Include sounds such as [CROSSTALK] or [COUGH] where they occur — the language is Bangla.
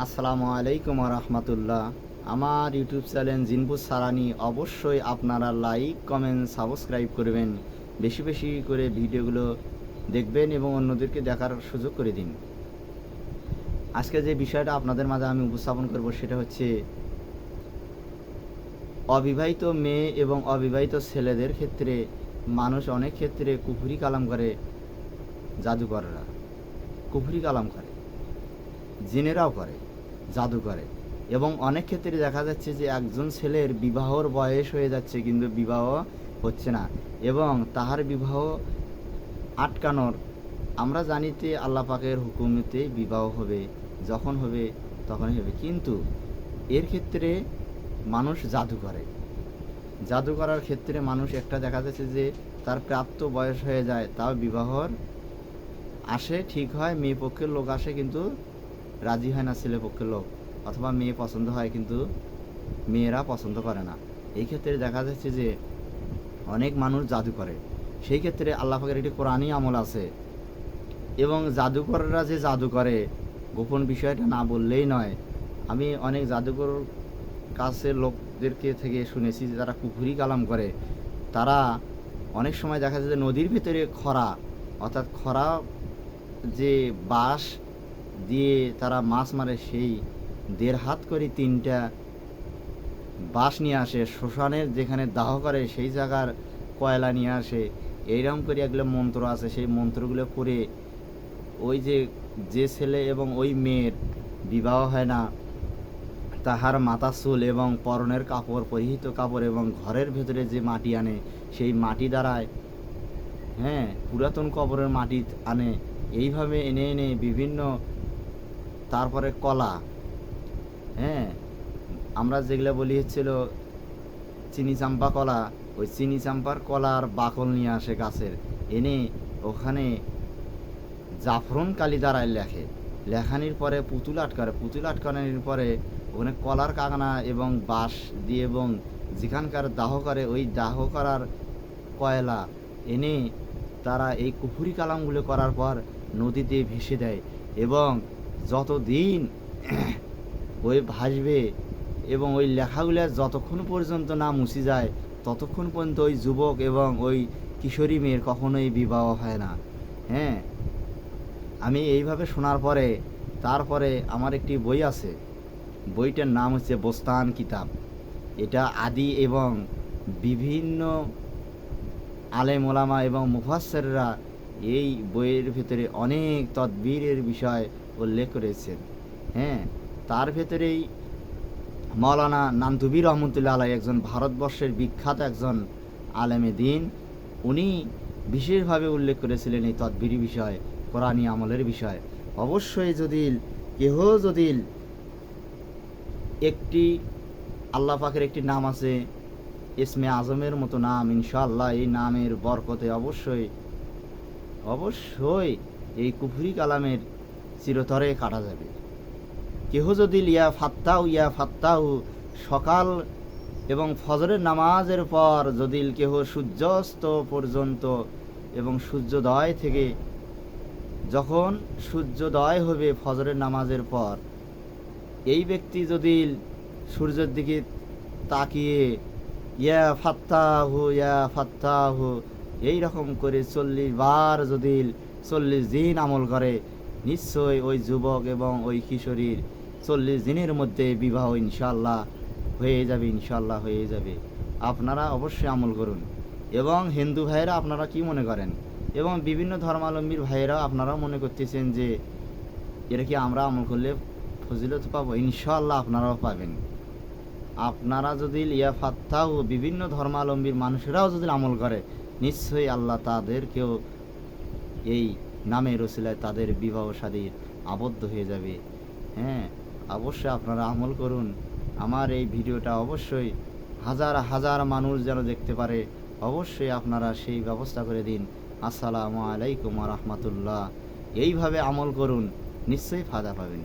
আসসালামু আলাইকুম রহমতুল্লাহ আমার ইউটিউব চ্যানেল জিনবু সারানি অবশ্যই আপনারা লাইক, কমেন্ট, সাবস্ক্রাইব করবেন। বেশি বেশি করে ভিডিওগুলো দেখবেন এবং অন্যদেরকে দেখার সুযোগ করে দিন। আজকে যে বিষয়টা আপনাদের মাঝে আমি উপস্থাপন করব সেটা হচ্ছে অবিবাহিত মেয়ে এবং অবিবাহিত ছেলেদের ক্ষেত্রে মানুষ অনেক ক্ষেত্রে কুফুরি কালাম করে জাদুকররা। কুফুরি কালাম করে। জিনেরাও করে, জাদু করে। এবং অনেক ক্ষেত্রে দেখা যাচ্ছে যে একজন ছেলের বিবাহর বয়স হয়ে যাচ্ছে কিন্তু বিবাহ হচ্ছে না এবং তাহার বিবাহ আটকানোর, আমরা জানিতে আল্লাহ পাকের হুকুমতে বিবাহ হবে, যখন হবে তখনই হবে। কিন্তু এর ক্ষেত্রে মানুষ জাদু করে। জাদু করার ক্ষেত্রে মানুষ একটা দেখা যাচ্ছে যে তার প্রাপ্ত বয়স হয়ে যায়, তাও বিবাহর। আসে, ঠিক হয়, মেয়ে পক্ষের লোক আসে কিন্তু রাজি হয় না ছেলে পক্ষের লোক। অথবা মেয়ে পছন্দ হয় কিন্তু মেয়েরা পছন্দ করে না। এই ক্ষেত্রে দেখা যাচ্ছে যে অনেক মানুষ জাদু করে। সেই ক্ষেত্রে আল্লাহ পাকের একটি কোরআনই আমল আছে। এবং জাদুকররা যে জাদু করে, গোপন বিষয়টা না বললেই নয়। আমি অনেক জাদুকর কাছের লোকদেরকে থেকে শুনেছি যে তারা কুফুরি কালাম করে। তারা অনেক সময় দেখা যায় যে নদীর ভিতরে খরা, অর্থাৎ খরা যে বাঁশ দিয়ে তারা মাছ মারে সেই দেড় হাত করে তিনটা বাঁশ নিয়ে আসে, শ্মশানের যেখানে দাহ করে সেই জায়গার কয়লা নিয়ে আসে। এইরকম করে এগুলো মন্ত্র আছে, সেই মন্ত্রগুলো করে ওই যে যে ছেলে এবং ওই মেয়ের বিবাহ হয় না, তাহার মাথা চুল এবং পরনের কাপড়, পরিহিত কাপড় এবং ঘরের ভেতরে যে মাটি আনে, সেই মাটি দ্বারায় হ্যাঁ পুরাতন কবরের মাটি আনে। এইভাবে এনে এনে বিভিন্ন তারপরে কলা। হ্যাঁ? আমরা যেগুলো বলি হচ্ছিল চিনি চাম্পা কলা, ওই চিনি চাম্পার কলার বাকল নিয়ে আসে গাছের। এনে ওখানে জাফরন কালি দ্বারায় লেখে। লেখানির পরে পুতুল আটকারে। পুতুল আটকানোর পরে ওখানে কলার কাগনা এবং বাঁশ দিয়ে এবং যেখানকার দাহ করে, ওই দাহ করার কয়লা এনে তারা এই কুফুরি কালামগুলো করার পর নদীতে ভেসে দেয় এবং যতদিন [CLEARS THROAT] ওই ভাসবে এবং ওই লেখাগুলো যতক্ষণ পর্যন্ত না মুছে যায়, ততক্ষণ পর্যন্ত ওই যুবক এবং ওই কিশোরী মেয়ের কখনোই বিবাহ হয় না। হ্যাঁ? আমি এইভাবে শোনার পরে, তারপরে আমার একটি বই আছে। বইটার নাম হচ্ছে বোস্তান কিতাব। এটা আদি এবং বিভিন্ন আলেম ওলামা এবং মুফাসসিররা এই বইয়ের ভেতরে অনেক তদবীরের বিষয় উল্লেখ করেছেন। হ্যাঁ তার ভেতরেই মৌলানা নান্তুবি রহমতুল্লাহ আলাই একজন ভারতবর্ষের বিখ্যাত একজন আলেমে দিন। উনি বিশেষভাবে উল্লেখ করেছিলেন এই তদবিরি বিষয়, কোরআনী আমলের বিষয়। অবশ্যই যদি কেহ যদি একটি আল্লাহ পাকের একটি নাম আছে, ইসমে আজমের মতো নাম, ইনশাআল্লাহ এই নামের বরকতে অবশ্যই অবশ্যই এই কুফরি কালামের চিরতরে কাটা যাবে। কেহ যদি ইয়া ফাত্তাউ ইয়া ফাত্তাউ সকাল এবং ফজরের নামাজের পর যদি কেহ সূর্যাস্ত পর্যন্ত এবং সূর্যোদয় থেকে যখন সূর্যোদয় হবে ফজরের নামাজের পর, এই ব্যক্তি যদি সূর্যের দিকে তাকিয়ে, ইয়া ফাত্তাহু ইয়া ফাত্তাহু এই রকম করে চল্লিশ বার যদি চল্লিশ দিন আমল করে, নিশ্চয় ওই যুবক এবং ওই কিশোরীর চল্লিশ দিনের মধ্যে বিবাহ ইনশাল্লাহ হয়ে যাবে ইনশাল্লাহ হয়ে যাবে। আপনারা অবশ্যই আমল করুন। এবং হিন্দু ভাইয়েরা আপনারা কি মনে করেন? এবং বিভিন্ন ধর্মাবলম্বীর ভাইয়েরা আপনারাও মনে করতেছেন যে এটা কি আমরা আমল করলে ফজিলত পাবো? ইনশাল্লাহ আপনারাও পাবেন। আপনারা যদি ইয়া ফাত্তাও বিভিন্ন ধর্মাবলম্বীর মানুষেরাও যদি আমল করে নিশ্চয়ই আল্লাহ তাদেরকেও এই নামে রসিলায় তাদের বিবাহ সাদীর আবদ্ধ হয়ে যাবে। হ্যাঁ অবশ্যই আপনারা আমল করুন। আমার এই ভিডিওটা অবশ্যই হাজার হাজার মানুষ যেন দেখতে পারে। অবশ্যই আপনারা সেই ব্যবস্থা করে দিন। আসসালামু আলাইকুম রহমতুল্লাহ। এইভাবে আমল করুন, নিশ্চয়ই ফায়দা পাবেন।